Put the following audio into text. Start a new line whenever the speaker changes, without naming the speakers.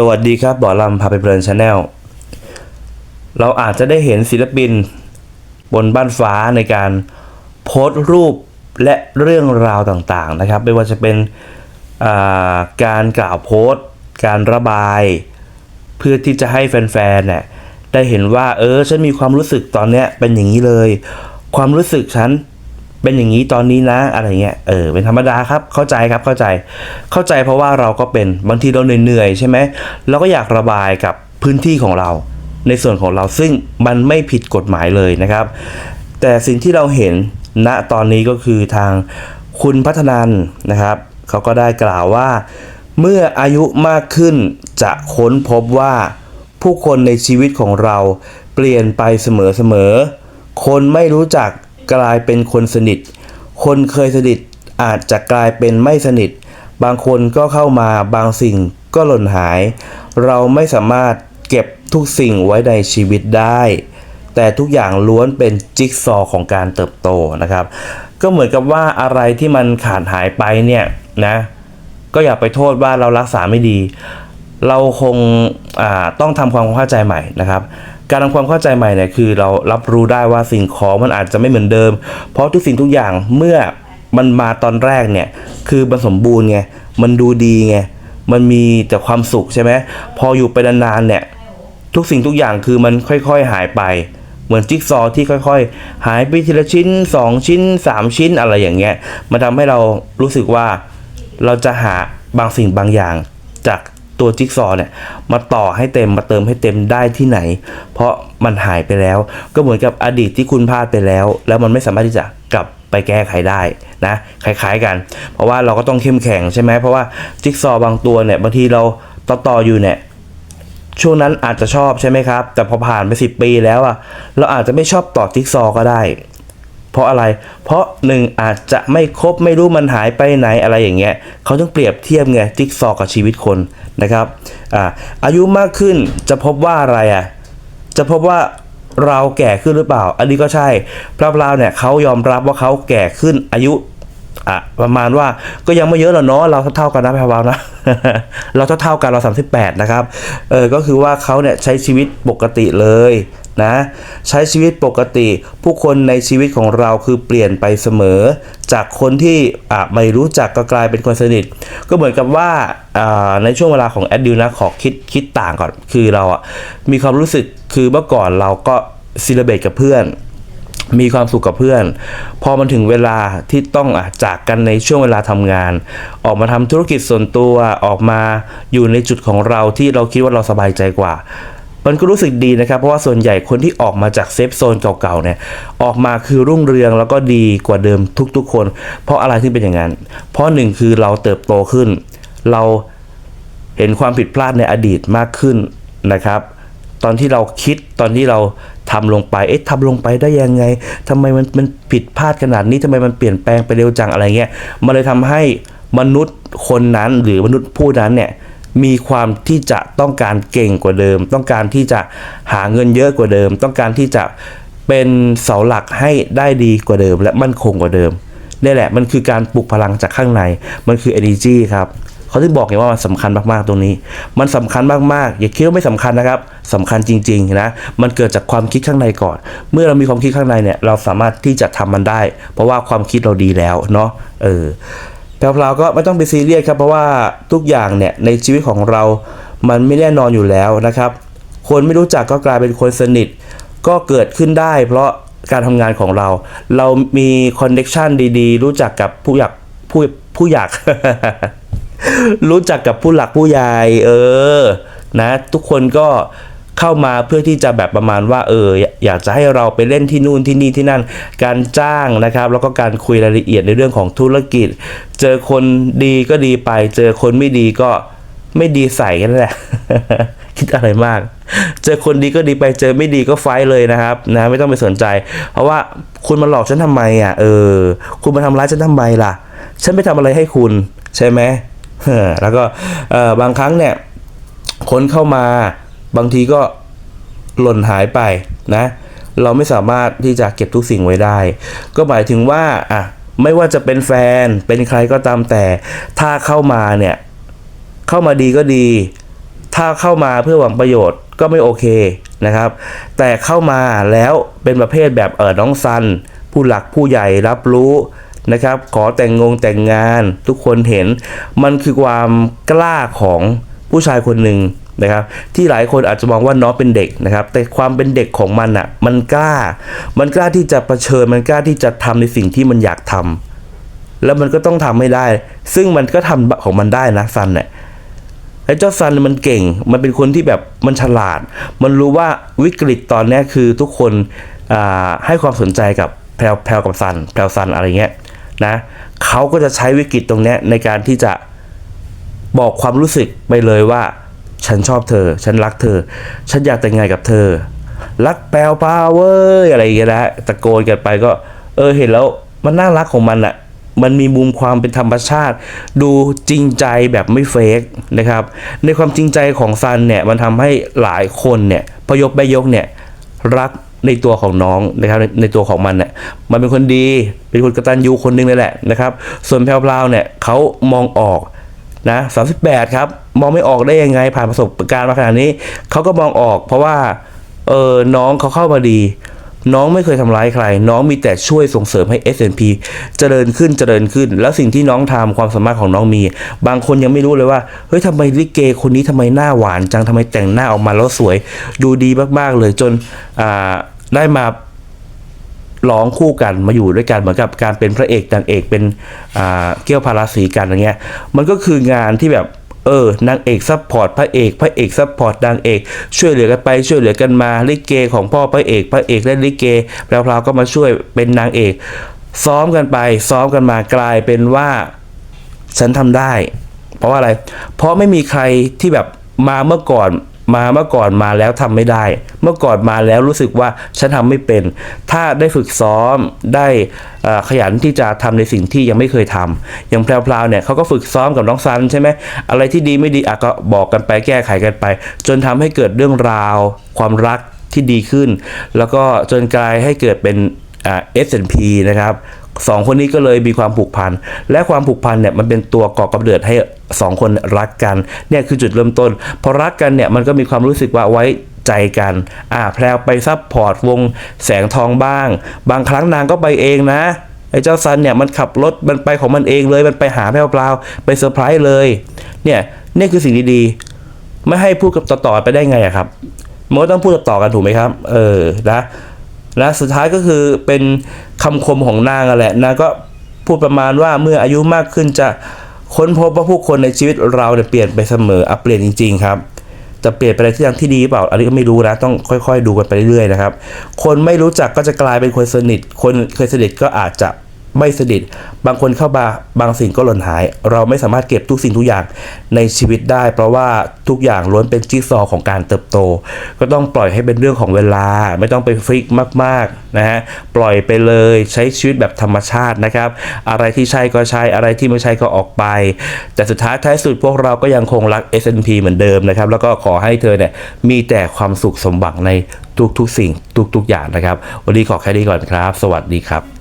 สวัสดีครับบอลำพาไปเพลินชาแนลเราอาจจะได้เห็นศิลปินบนบ้านฟ้าในการโพสต์รูปและเรื่องราวต่างๆนะครับ ไม่ว่าจะเป็นาการกล่าวโพสต์ การระบาย เพื่อที่จะให้แฟนๆเนี่ยได้เห็นว่าเออฉันมีความรู้สึกตอนเนี้ยเป็นอย่างนี้เลย ความรู้สึกฉัน เป็นอย่างนี้ตอนนี้นะอะไรเงี้ยเออเป็นธรรมดาครับเข้าใจครับเข้าใจเข้าใจเพราะว่าเราก็เป็นบางทีเราเหนื่อยใช่ไหมเราก็อยากระบายกับพื้นที่ของเรา ในส่วนของเราซึ่งมันไม่ผิดกฎหมายเลยนะครับ แต่สิ่งที่เราเห็นณตอนนี้ก็คือทางคุณพัฒนันนะครับเขาก็ได้กล่าวว่า เมื่ออายุมากขึ้นจะค้นพบว่าผู้คนในชีวิตของเราเปลี่ยนไปเสมอๆคนไม่รู้จัก กลายเป็นคนสนิท คนเคยสนิทอาจจะกลายเป็นไม่สนิท บางคนก็เข้ามาบางสิ่งก็หล่นหาย เราไม่สามารถเก็บทุกสิ่งไว้ในชีวิตได้ แต่ทุกอย่างล้วนเป็นจิ๊กซอของการเติบโตนะครับ ก็เหมือนกับว่าอะไรที่มันขาดหายไปเนี่ยนะก็อย่าไปโทษว่าเรารักษาไม่ดี เราคงต้องทำความเข้าใจใหม่นะครับ การทำความเข้าใจใหม่เนี่ยคือเรารับรู้ได้ว่าสิ่งของมันอาจจะไม่เหมือนเดิม เพราะทุกสิ่งทุกอย่างเมื่อมันมาตอนแรกเนี่ยคือมันสมบูรณ์ไงมันดูดีไงมันมีแต่ความสุขใช่ไหมพออยู่ไปนานๆเนี่ยทุกสิ่งทุกอย่างคือมันค่อยๆหายไป เหมือนจิ๊กซอว์ที่ค่อยๆ หายไปทีละชิ้น 2 ชิ้น 3 ชิ้นอะไรอย่างเงี้ยมันทำให้เรารู้สึกว่าเราจะหาบางสิ่งบางอย่างจาก ตัวจิ๊กซอเนี่ยมาต่อให้เต็มมาเติมให้เต็มได้ที่ไหน เพราะมันหายไปแล้ว ก็เหมือนกับอดีตที่คุณพลาดไปแล้ว แล้วมันไม่สามารถที่จะกลับไปแก้ไขได้นะคล้ายๆกัน เพราะว่าเราก็ต้องเข้มแข็งใช่ไหมเพราะว่าจิ๊กซอบางตัวเนี่ยบางทีเราต่อๆอยู่เนี่ยช่วงนั้นอาจจะชอบใช่ไหมครับ แต่พอผ่านไปสิปีแล้วอะเราอาจจะไม่ชอบต่อจิ๊กซอก็ได้ เพราะอะไร เพราะหนึ่งอาจจะไม่ครบไม่รู้มันหายไปไหนอะไรอย่างเงี้ยเขาต้องเปรียบเทียบไงจิ๊กซอว์กับชีวิตคนนะครับอ่าอายุมากขึ้นจะพบว่าอะไรอะจะพบว่าเราแก่ขึ้นหรือเปล่า อันนี้ก็ใช่พระพราวเนี่ยเขายอมรับว่าเขาแก่ขึ้นอายุอะประมาณว่าก็ยังไม่เยอะหรอกเนาะเราเท่ากันนะพรวาวนะ เราเท่าๆกันเรา 38 นะครับเออก็คือว่าเขาเนี่ยใช้ชีวิตปกติเลย นะใช้ชีวิตปกติ ผู้คนในชีวิตของเราคือเปลี่ยนไปเสมอ จากคนที่ไม่รู้จักก็กลายเป็นคนสนิท ก็เหมือนกับว่าในช่วงเวลาของแอดดิวนะขอคิดคิดต่างก่อนคือเราอะมีความรู้สึกคือเมื่อก่อนเราก็ซิลเบตกับเพื่อนมีความสุขกับเพื่อน พอมันถึงเวลาที่ต้องอจากกันในช่วงเวลาทำงาน ออกมาทำธุรกิจส่วนตัวออกมาอยู่ในจุดของเราที่เราคิดว่าเราสบายใจกว่า มันก็รู้สึกดีนะครับ เพราะว่าส่วนใหญ่คนที่ออกมาจากเซฟโซนเก่าๆเนี่ยออกมาคือรุ่งเรืองแล้วก็ดีกว่าเดิมทุกๆคน เพราะอะไรที่เป็นอย่างนั้น เพราะหนึ่งคือเราเติบโตขึ้น เราเห็นความผิดพลาดในอดีตมากขึ้นนะครับ ตอนที่เราคิดตอนที่เราทำลงไป เอ๊ะทำลงไปได้ยังไงทำไมมันมันผิดพลาดขนาดนี้ทำไมมันเปลี่ยนแปลงไปเร็วจังอะไรเงี้ย มันเลยทำให้มนุษย์คนนั้นหรือมนุษย์ผู้นั้นเนี่ย มีความที่จะต้องการเก่งกว่าเดิม ต้องการที่จะหาเงินเยอะกว่าเดิม ต้องการที่จะเป็นเสาหลักให้ได้ดีกว่าเดิม และมั่นคงกว่าเดิมนี่แหละมันคือการปลุกพลังจากข้างใน มันคือ energy ครับเขาถึงบอกไงว่ามันสำคัญมากๆตรงนี้ มันสำคัญมากๆ อย่าคิดว่าไม่สำคัญนะครับสำคัญจริงๆนะมันเกิดจากความคิดข้างในก่อน เมื่อเรามีความคิดข้างในเนี่ยเราสามารถที่จะทำมันได้ เพราะว่าความคิดเราดีแล้วเนาะเออ แพรวๆก็ไม่ต้องไปซีเรียสครับเพราะว่าทุกอย่างเนี่ยในชีวิตของเรา มันไม่แน่นอนอยู่แล้วนะครับ คนไม่รู้จักก็กลายเป็นคนสนิท ก็เกิดขึ้นได้ เพราะการทำงานของเรา เรามีคอนเน็ชันดีๆ รู้จักกับผู้อยากผู้ผู้อยาก รู้จักกับผู้หลักผู้ใหญ่เออ นะ ทุกคนก็ เข้ามาเพื่อที่จะแบบประมาณว่าเอออยากจะให้เราไปเล่นที่นู่นที่นี่ที่นั่น การจ้างนะครับแล้วก็การคุยรายละเอียดในเรื่องของธุรกิจ เจอคนดีก็ดีไป เจอคนไม่ดีก็ไม่ดีใส่กันแหละ คิดอะไรมาก เจอคนดีก็ดีไปเจอไม่ดีก็ไฟเลยนะครับนะไม่ต้องไปสนใจ เพราะว่าคุณมาหลอกฉันทำไมอะเออ คุณมาทำร้ายฉันทำไมล่ะ ฉันไม่ทำอะไรให้คุณใช่ไหมแล้วก็เออบางครั้งเนี่ยคนเข้ามา บางทีก็หล่นหายไปนะ เราไม่สามารถที่จะเก็บทุกสิ่งไว้ได้ ก็หมายถึงว่าอะไม่ว่าจะเป็นแฟนเป็นใครก็ตามแต่ ถ้าเข้ามาเนี่ยเข้ามาดีก็ดี ถ้าเข้ามาเพื่อหวังประโยชน์ก็ไม่โอเคนะครับ แต่เข้ามาแล้วเป็นประเภทแบบเออน้องซัน ผู้หลักผู้ใหญ่รับรู้นะครับ ขอแต่งงงแต่งงานทุกคนเห็น มันคือความกล้าของผู้ชายคนหนึ่ง นะครับที่หลายคนอาจจะมองว่าน้องเป็นเด็กนะครับ แต่ความเป็นเด็กของมันอะมันกล้า มันกล้าที่จะเผชิญมันกล้าที่จะทำในสิ่งที่มันอยากทำแล้วมันก็ต้องทำไม่ได้ ซึ่งมันก็ทำของมันได้นะซันเนี่ยไอ้เจ้าซันมันเก่ง มันเป็นคนที่แบบมันฉลาด มันรู้ว่าวิกฤตตอนนี้คือทุกคนให้ความสนใจกับแพลวแพลวกับซันแพลวซันอะไรเงี้ยนะเขาก็จะใช้วิกฤตตรงนี้ในการที่จะบอกความรู้สึกไปเลยว่า ฉันชอบเธอ ฉันรักเธอ ฉันอยากแต่งงานกับเธอ รักแปลวพาเว้ยอะไรอย่างเงี้ยนะตะโกนกันไปก็ เออเห็นแล้วมันน่ารักของมันอะมันมีมุมความเป็นธรรมชาติ ดูจริงใจแบบไม่เฟกนะครับ ในความจริงใจของซันเนี่ยมันทำให้หลายคนเนี่ยพยกใบยกเนี่ยรักในตัวของน้องนะครับในในตัวของมันเนี่ยมันเป็นคนดี เป็นคนกตัญญูคนหนึงเลยแหละนะครับ ส่วนแพรวๆเนี่ยเขามองออก นะ38ครับ มองไม่ออกได้ยังไง ผ่านประสบการณ์มาขนาดนี้ เขาก็มองออก เพราะว่า เออ น้องเขาเข้ามาดี น้องไม่เคยทำร้ายใคร น้องมีแต่ช่วยส่งเสริมให้ S&P เจริญขึ้นเจริญขึ้น แล้วสิ่งที่น้องทำความสามารถของน้องมี บางคนยังไม่รู้เลยว่า เฮ้ยทำไมลิเกคนนี้ทำไมหน้าหวานจังทำไมแต่งหน้าออกมาแล้วสวย ดูดีมากๆเลยจน อ่า ได้มา ร้องคู่กันมาอยู่ด้วยกันเหมือนกับการเป็นพระเอกนางเอกเป็นเกี่ยวพาราสีกันอย่างเงี้ยมันก็คืองานที่แบบเออนางเอกซัพพอร์ตพระเอกพระเอกซัพพอร์ตนางเอกช่วยเหลือกันไปช่วยเหลือกันมาลิเกของพ่อพระเอก พระเอกและลิเกแพรวๆก็มาช่วยเป็นนางเอก ซ้อมกันไป ซ้อมกันมากลายเป็นว่าฉันทำได้ เพราะว่าอะไร เพราะไม่มีใครที่แบบมาเมื่อก่อน มาเมื่อก่อนมาแล้วทำไม่ได้ เมื่อก่อนมาแล้วรู้สึกว่าฉันทำไม่เป็น ถ้าได้ฝึกซ้อมได้ขยันที่จะทำในสิ่งที่ยังไม่เคยทำอย่างแพรวๆเนี่ยเขาก็ฝึกซ้อมกับน้องซันใช่ไหมอะไรที่ดีไม่ดีอะก็บอกกันไปแก้ไขกันไป จนทำให้เกิดเรื่องราว ความรักที่ดีขึ้น แล้วก็จนกลายให้เกิดเป็นอ่า S&P นะครับ สองคนนี้ก็เลยมีความผูกพัน และความผูกพันเนี่ยมันเป็นตัวก่อกำเนิดให้สองคนรักกันเนี่ยคือจุดเริ่มต้น พอรักกันเนี่ยมันก็มีความรู้สึกว่าไว้ใจกัน อ่าแพรวไปซับพอร์ตวงแสงทองบ้าง บางครั้งนางก็ไปเองนะไอ้เจ้าซันเนี่ยมันขับรถมันไปของมันเองเลย มันไปหาแพรวเปล่าไปเซอร์ไพรส์เลย เนี่ยนี่คือสิ่งดีๆ ไม่ให้พูดกับต่อๆไปได้ไงอะครับมันก็ต้องพูดต่อกันถูกไหมครับ เออนะและสุดท้ายก็คือเป็น คำคมของนางอะแหละนางก็พูดประมาณว่าเมื่ออายุมากขึ้นจะค้นพบว่าผู้คนในชีวิตเราเนี่ยเปลี่ยนไปเสมออะเปลี่ยนจริง ๆ ครับจะเปลี่ยนไปในทิศทางที่ดีเปล่า อันนี้ก็ไม่รู้นะ ต้องค่อย ๆ ดูกันไปเรื่อยๆนะครับ คนไม่รู้จักก็จะกลายเป็นคนสนิท คนเคยสนิทก็อาจจะ ไม่สนิทบางคนเข้ามาบางสิ่งก็หล่นหาย เราไม่สามารถเก็บทุกสิ่งทุกอย่างในชีวิตได้ เพราะว่าทุกอย่างล้วนเป็นจิ๊กซอว์ของการเติบโต ก็ต้องปล่อยให้เป็นเรื่องของเวลา ไม่ต้องไปฟิกมากๆนะฮะปล่อยไปเลยใช้ชีวิตแบบธรรมชาตินะครับ อะไรที่ใช่ก็ใช่อะไรที่ไม่ใช่ก็ออกไป แต่สุดท้ายท้ายสุดพวกเราก็ยังคงรัก S&P เหมือนเดิมนะครับ แล้วก็ขอให้เธอเนี่ยมีแต่ความสุขสมหวังในทุกๆสิ่งทุกๆอย่างนะครับ วันนี้ขอแค่นี้ก่อนครับ สวัสดีครับ